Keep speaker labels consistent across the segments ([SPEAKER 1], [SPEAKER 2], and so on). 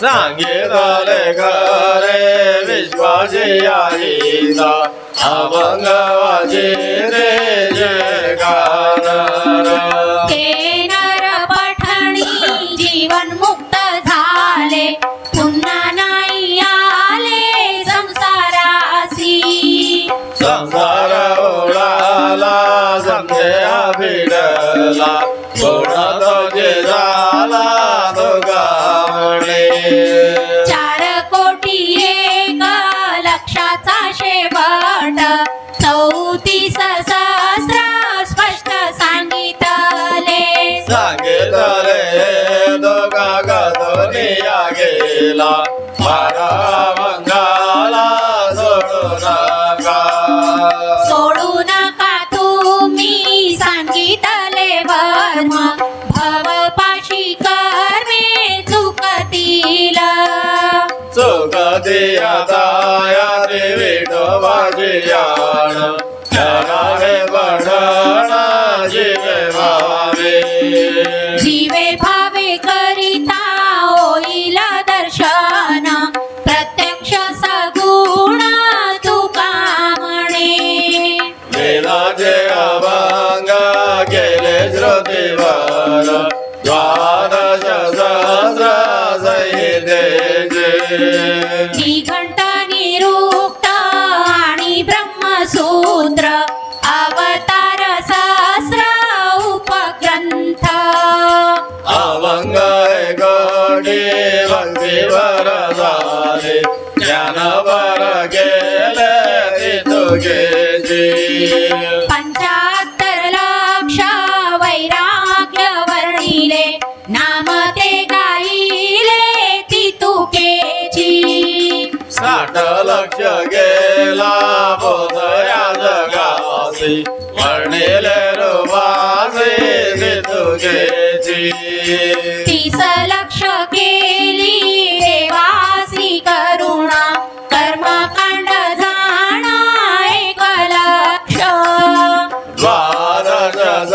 [SPEAKER 1] सांगितले खरे विश्वाची आईचा अभंगवाची रे जय गेला मारा मंगाला सोडू नका.
[SPEAKER 2] सोडू नका तुम्ही सांगितले वर्म. भवपाशी कर्मे चुकतील.
[SPEAKER 1] चुक दिया दाया देवी डोबाजियाण जनावे ঠিক जगासी वर्णिले रुवासे तुझेची.
[SPEAKER 2] तीस लक्ष केली देवासी करुणा कर्मकांड जाणा एक लक्ष.
[SPEAKER 1] द्वादश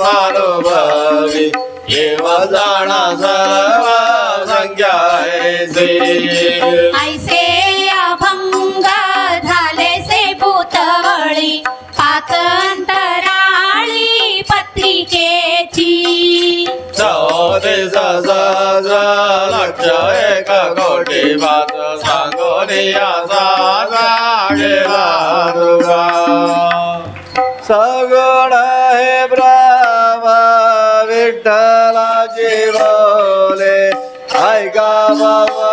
[SPEAKER 1] भानुभवी जाणा सर्व संख्या सगळ हे ब्रावा विठ्ठला बोले ऐका बाबा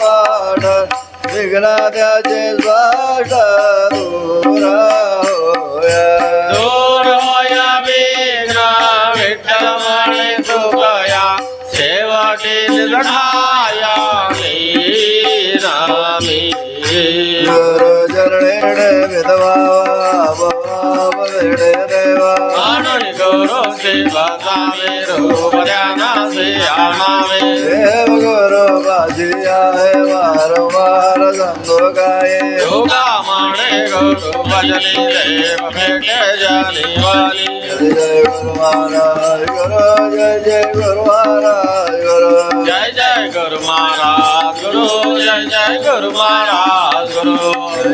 [SPEAKER 1] पाड विघ्नाद्याचे झाड दूरा दूर होया विघ्ना विठ्ठल म्हणे कृपया सेवा केली लढाया मी रामी चरणे विधवा શરણ ગૌરવ સેવા સામે રો ભર્યાના સે આમાવે દેવ ગુરુ બાજિયા હે વારંવાર સંતો ગાય. યોગા માણે ગુરુ ભજની દેવ ભેટે જાની વાલી. જય ગુરુ મહારાજ ગુરુ જય જય ગુરુ મહારાજ ગુરુ. જય જય ગુરુ મહારાજ ગુરુ જય જય ગુરુ મહારાજ ગુરુ.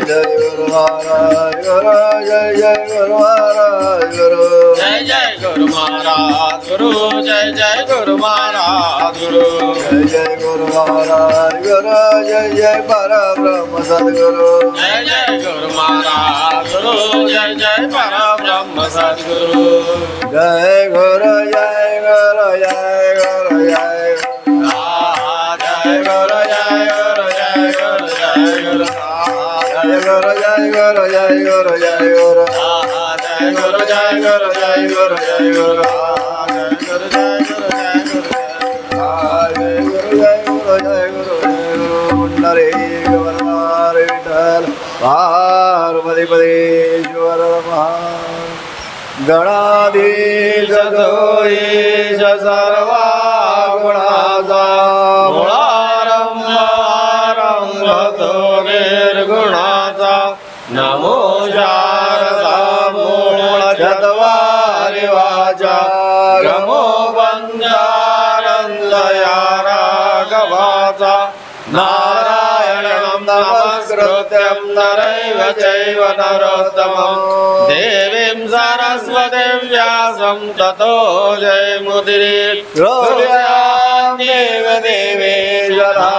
[SPEAKER 1] જય ગુરુ મહારાજ ગુરુ જય જય ગુરુ મહારાજ ગુરુ. गुरु जय जय गुरु महाराज गुरु जय जय गुरु महाराज गुरु जय जय गुरु महाराज गुरु जय जय परब्रह्म सद्गुरु जय जय गुरु महाराज गुरु जय जय परब्रह्म सद्गुरु जय गुरु जय गुरु जय गुरु जय गुरु जय गुरु जय गुरु जय गुरु जय गुरु जय गुरु जय गुरु जय गुरु आहा जय गुरु जय गुरु जय गुरु जय गुरु आहा जय गुरु जय गुरु जय गुरु आहा जय गुरु जय गुरु जय गुरु जय गुरु पुंडरी गवर्नर विठ्ठल पार्वती पदेश्वर महा गणाधीश दोईश सर्वा नमस्कृत्यं नरैव चैव नरोत्तमं देवीं सरस्वतीं व्यासं ततो जयमुदिरीत् हृदयां देव देवेश्वरायणे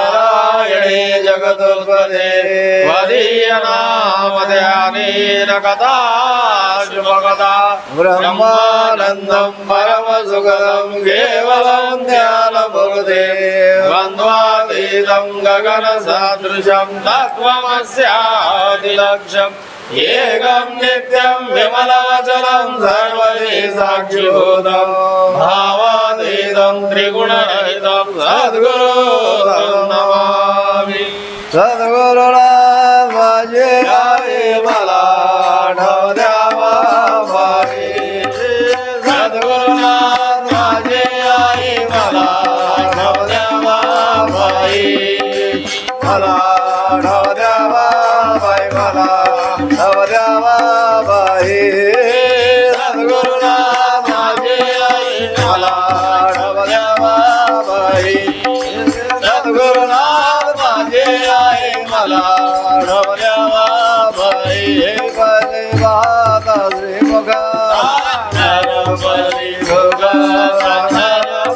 [SPEAKER 1] जगदुत्पदे वदीयनामध्यानेन कदा शुभकदा ब्रह्मानन्दं परमसुखदं केवलं ध्यानभूते द्वन्द्वातीतं गगनसदृशं तत्त्वमस्यादिलक्ष्यम् एकं नित्यं विमलवचनं सर्वदि साक्षिभूतं भावातीतं त्रिगुणरहितं सद्गुरुं बाई सद्गुरुनाथ माझे आहे मला ढवल्यावा बाई. हे बले वाता श्रीमुखा बली भोगा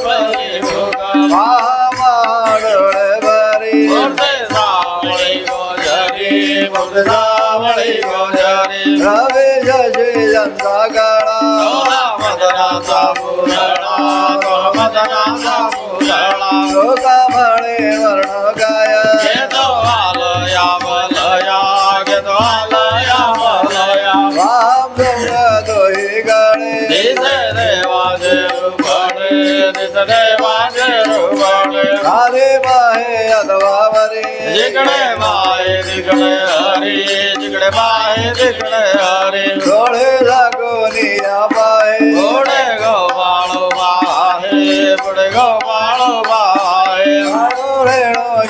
[SPEAKER 1] बली भोगा. महामाडोळे बरी सावळी गोजरी मूर्ते सावळी गोजरी. रवी जशी जनता काळा मदनाचा पुरणा मदनाचा पुरणा लोका म्हणे वर्ण काय घेतो आलया बलया घेतो आलया दोही गळे दिसे दिसे देवाचे रूपणे हरे माहे अथवावरी जिकडे माहे तिकडे हरी जिकडे माहे तिकडे हरी. डोळे लागून या पाहे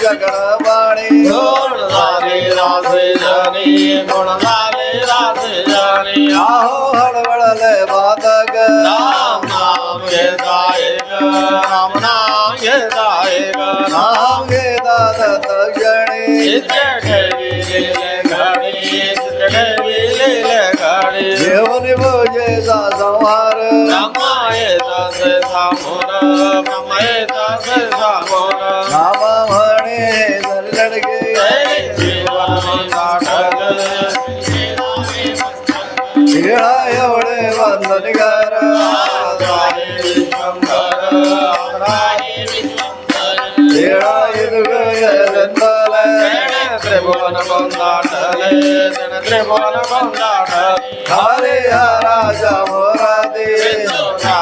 [SPEAKER 1] रेणो जगड पाणी गुण झाले रासे जनी गुण झाले रासे जनी आहो हडबडले बातक राम नाम घेता एक राम नाम घेता एक नाम घेता दत्त चित्र ठेविलेले घडी घेऊन पूजेचा संहार। ब्रह्मायेता से सामोर ब्रह्मायेता से सामोर एवढे वंदन कर त्रिभुवन बंदाटले त्रिभुवन बंदाटले हरे राजा मोरादे सुधा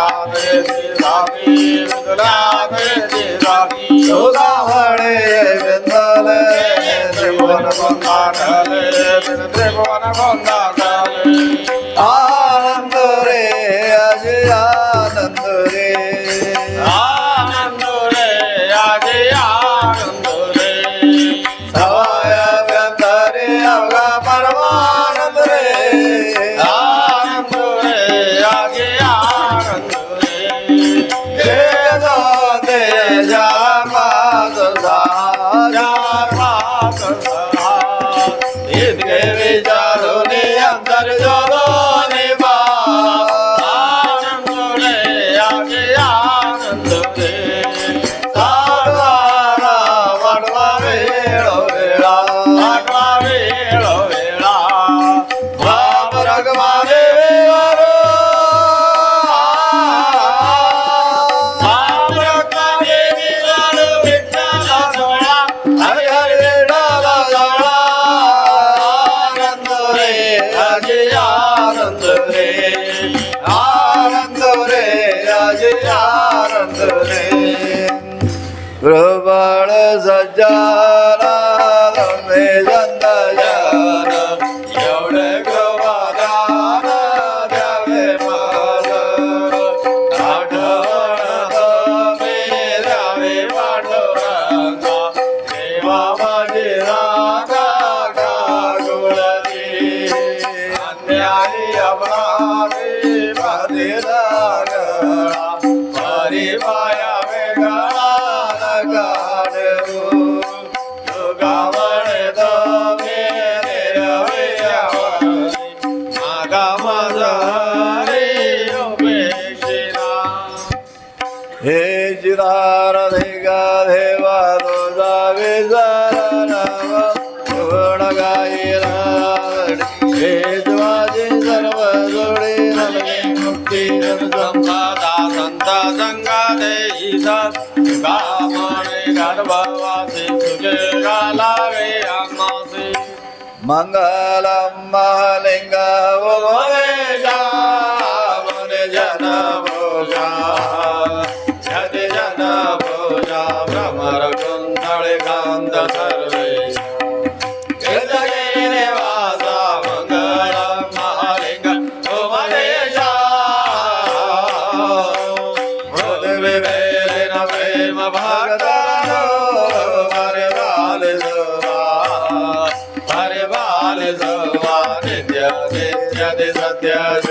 [SPEAKER 1] म्हणे त्रिभुवन बंदाटले त्रिभुवन बंदाटले राजे आनंद प्रबळ सज्जा सर्ववासि सुजगा लावे अम्मासि gracias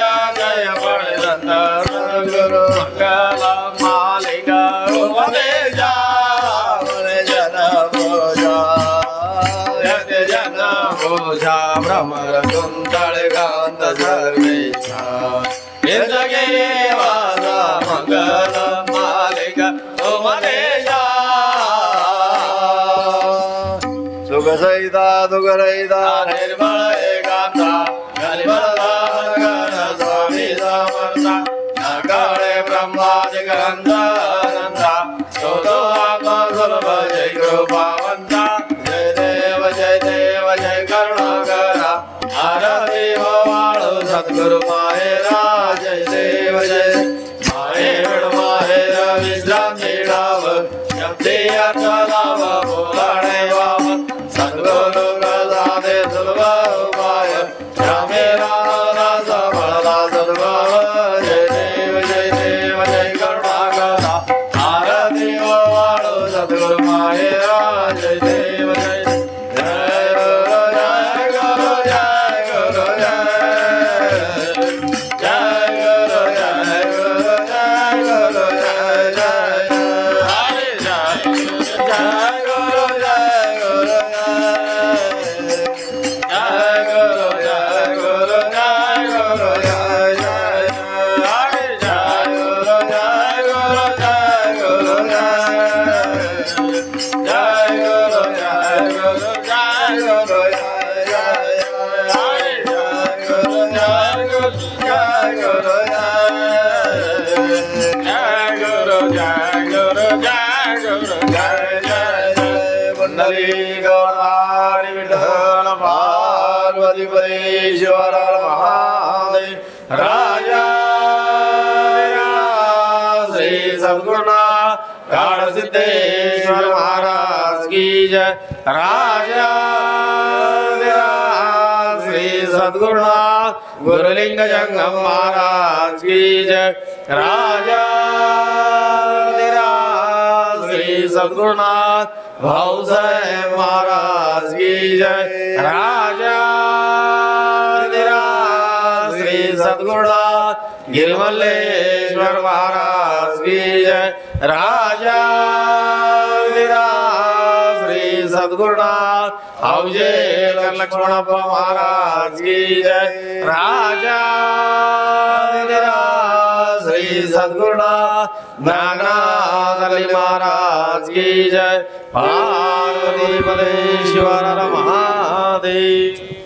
[SPEAKER 1] अमर सुंदर गांध सर्वेच्छा जगे वादा मंगल मालिक तुमदेशा सुख सहिता दुख रहिता निर्मल एकांता निर्मल पुंडली गौरारी विठ्ठल पार्वती परेश्वर महादेव राजा श्री सद्गुणा काळ सिद्धेश्वर महाराज की जय. राजा श्री सद्गुणा गुरुलिंग जंगम महाराज की जय. राजा श्री सद्गुरुनाथ भाऊसाहेब महाराज की जय। राजा श्री सद्गुरुनाथ गिरमल्लेश्वर महाराज की जय। राजा श्री सद्गुरुनाथ अवजे लक्ष्मणप्पा महाराज की जय। राजा श्री सद्गुरुनाथ नागनाथ अली महाराज की जय। पार्वती पदेश्वर महादेव।